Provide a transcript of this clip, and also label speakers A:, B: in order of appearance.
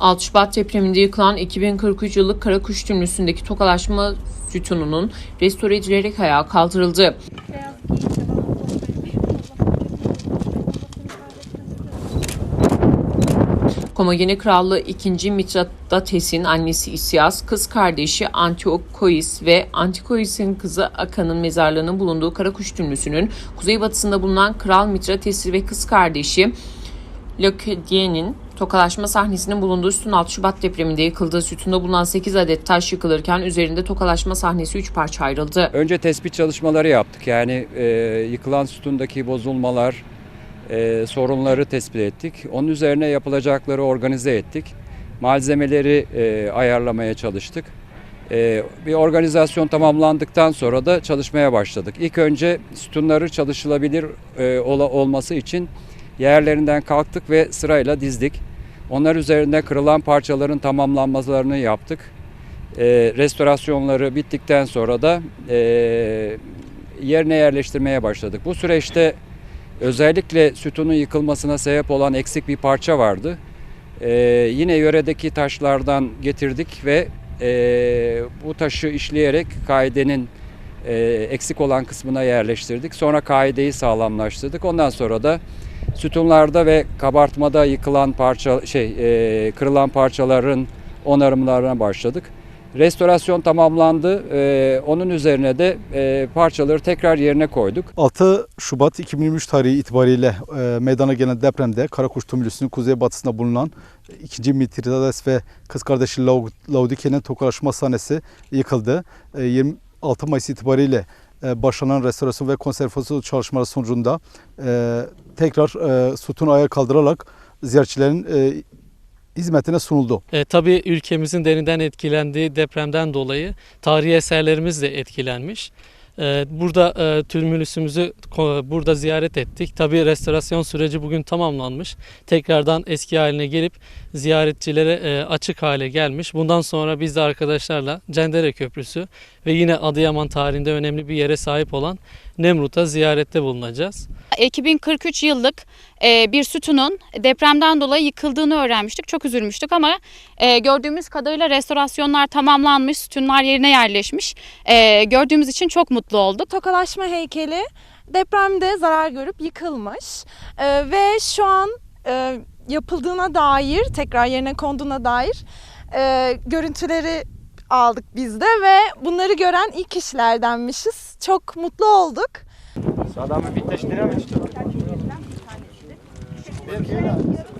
A: 6 Şubat depreminde yıkılan 2043 yıllık Karakuş Tümlüsü'ndeki tokalaşma sütununun restore edilerek ayağa kaldırıldı. Komagene Krallığı 2. Mitradates'in annesi İsyas, kız kardeşi Antiokois ve Antikois'in kızı Akan'ın mezarlığının bulunduğu Karakuş Tümlüsü'nün kuzeybatısında bulunan Kral Mitratesi ve kız kardeşi Lökediye'nin tokalaşma sahnesinin bulunduğu sütun 6 Şubat depreminde yıkıldı. Sütunda bulunan 8 adet taş yıkılırken üzerinde tokalaşma sahnesi 3 parça ayrıldı.
B: Önce tespit çalışmaları yaptık. Yani e, yıkılan sütundaki bozulmalar, e, sorunları tespit ettik. Onun üzerine yapılacakları organize ettik. Malzemeleri e, ayarlamaya çalıştık. E, bir organizasyon tamamlandıktan sonra da çalışmaya başladık. İlk önce sütunları çalışılabilir e, olması için yerlerinden kalktık ve sırayla dizdik. Onlar üzerinde kırılan parçaların tamamlanmalarını yaptık. E, restorasyonları bittikten sonra da e, yerine yerleştirmeye başladık. Bu süreçte özellikle sütunun yıkılmasına sebep olan eksik bir parça vardı. E, yine yöredeki taşlardan getirdik ve e, bu taşı işleyerek kaidenin e, eksik olan kısmına yerleştirdik. Sonra kaideyi sağlamlaştırdık. Ondan sonra da sütunlarda ve kabartmada yıkılan parça şey e, kırılan parçaların onarımlarına başladık. Restorasyon tamamlandı. E, onun üzerine de e, parçaları tekrar yerine koyduk.
C: 6 Şubat 2023 tarihi itibariyle e, meydana gelen depremde Karakuş Tümlüsü'nün kuzeybatısında bulunan 2. Mitridades ve kız kardeşi Laudike'nin tokalaşma sahnesi yıkıldı. E, 26 Mayıs itibariyle başlanan restorasyon ve konservasyon çalışmaları sonucunda e, tekrar e, sütun ayağa kaldırılarak ziyaretçilerin e, hizmetine sunuldu.
D: E, tabii ülkemizin derinden etkilendiği depremden dolayı tarihi eserlerimiz de etkilenmiş. E, burada e, tümülüsümüzü burada ziyaret ettik. Tabii restorasyon süreci bugün tamamlanmış. Tekrardan eski haline gelip ziyaretçilere e, açık hale gelmiş. Bundan sonra biz de arkadaşlarla Cendere Köprüsü ve yine Adıyaman tarihinde önemli bir yere sahip olan Nemrut'a ziyarette bulunacağız.
E: 2043 yıllık bir sütunun depremden dolayı yıkıldığını öğrenmiştik. Çok üzülmüştük ama e, gördüğümüz kadarıyla restorasyonlar tamamlanmış, sütunlar yerine yerleşmiş. E, gördüğümüz için çok mutlu olduk.
F: tokalaşma heykeli depremde zarar görüp yıkılmış ve şu an e, yapıldığına dair tekrar yerine konduğuna dair e, görüntüleri aldık biz de ve bunları gören ilk kişilerdenmişiz. Çok mutlu olduk.
G: Adamı bir teşkine Beleza.